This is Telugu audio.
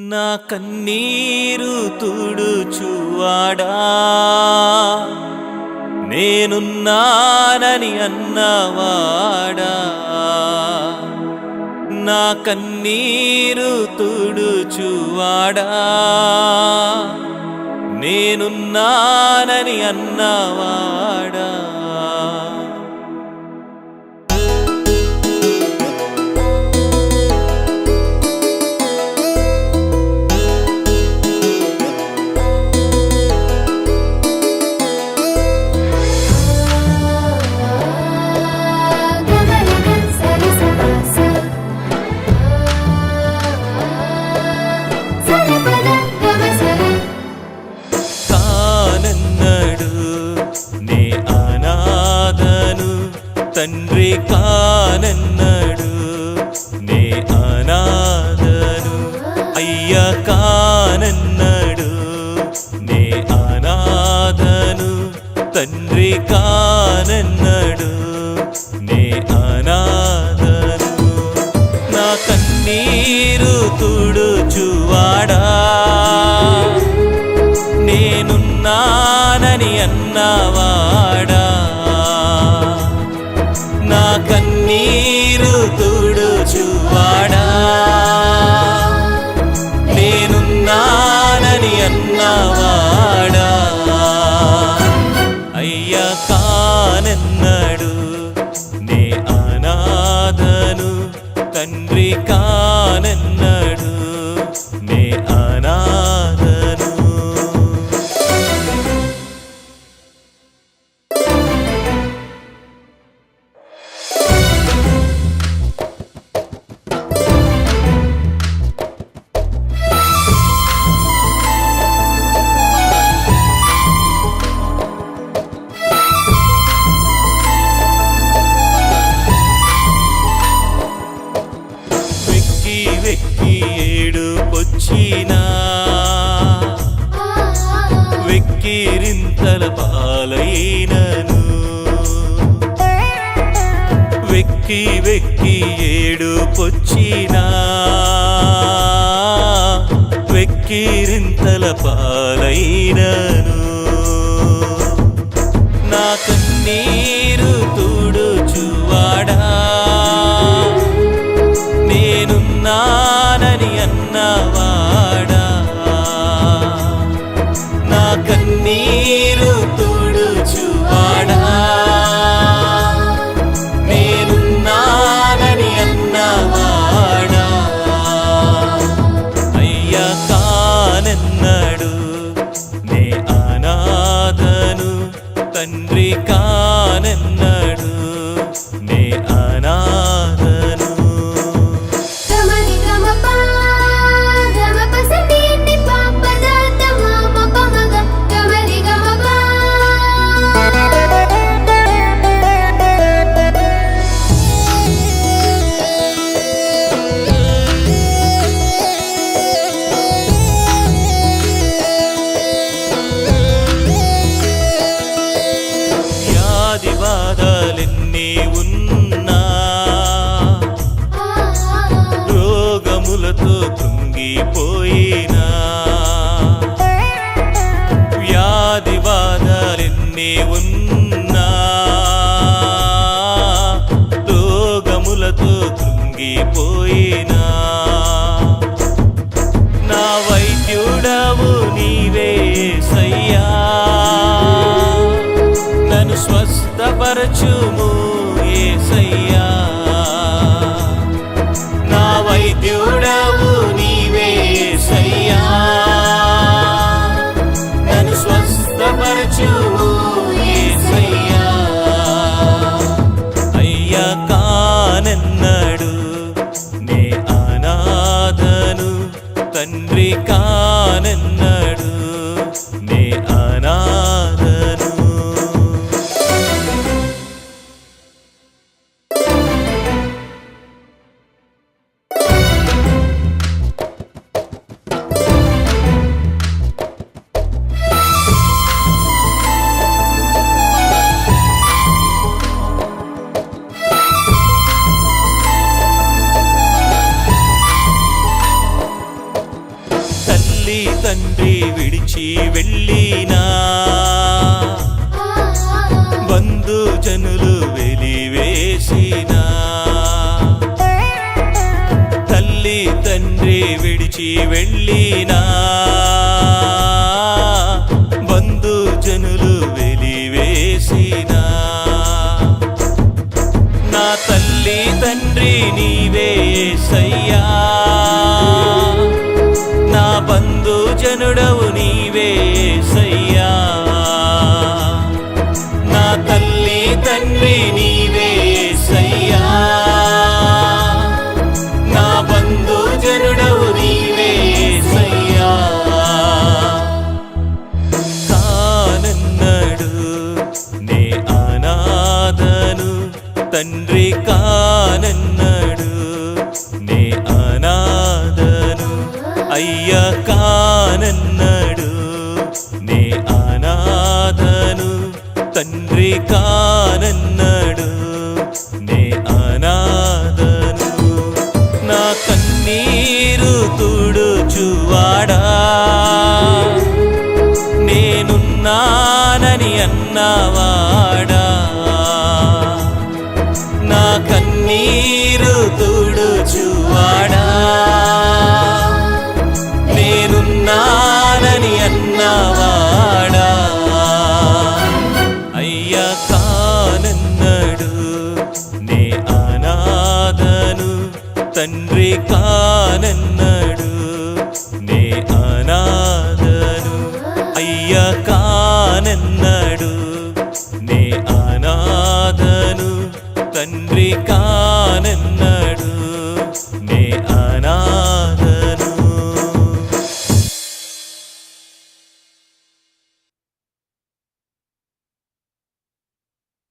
నా కన్నీరు తుడుచువాడా? నేనున్నానని అన్నవాడా? నా కన్నీరు తుడుచువాడా? నేనున్నానని అన్నవాడా? తండ్రి కానన్నాడు. నే అనాథను. అయ్య కానన్నాడు. నే అనాథను. తండ్రి కానన్నాడు. నే అనాథను. నా కన్నీరు తుడుచువాడా. నేనున్నానని అన్నావా? వెక్కి వెక్కి వెక్కిరింతల పాలైనను. వెక్కి వెక్కి ఏడుపొచ్చినా వెక్కిరింతల పాలైనను. నా కన్నీరు తండ్రి కా కృంగిపోయినా నా వైద్యుడవు నీవే సయ్యా. నన్ను స్వస్థపరచుము ఏ సయ్యా. నా వైద్యుడు తండ్రి విడిచి వెళ్ళినా. బంధు జనులు వెలివేసినా. తల్లి తండ్రి విడిచి వెళ్ళినా. బంధు జనులు వెలివేసినా. బంధు జనుడవు నీవే సయ్యా. నా తల్లి తండ్రి నీవే సయ్యా. నా బంధు జనుడవు నీవే సయ్యా. కానన్నాడు నే అనాథను తండ్రి కానన్నాడు నే అనాథను అయ్య కానన్నాడు నే అనాథను తండ్రి కానన్నాడు. నే అనాథను నా కన్నీరు తుడుచువాడా. నేనున్నానని అన్నవాడా. తండ్రి కానన్నాడు నే అనాథను. అయ్య కానన్నాడు నే అనాథను. తండ్రి కా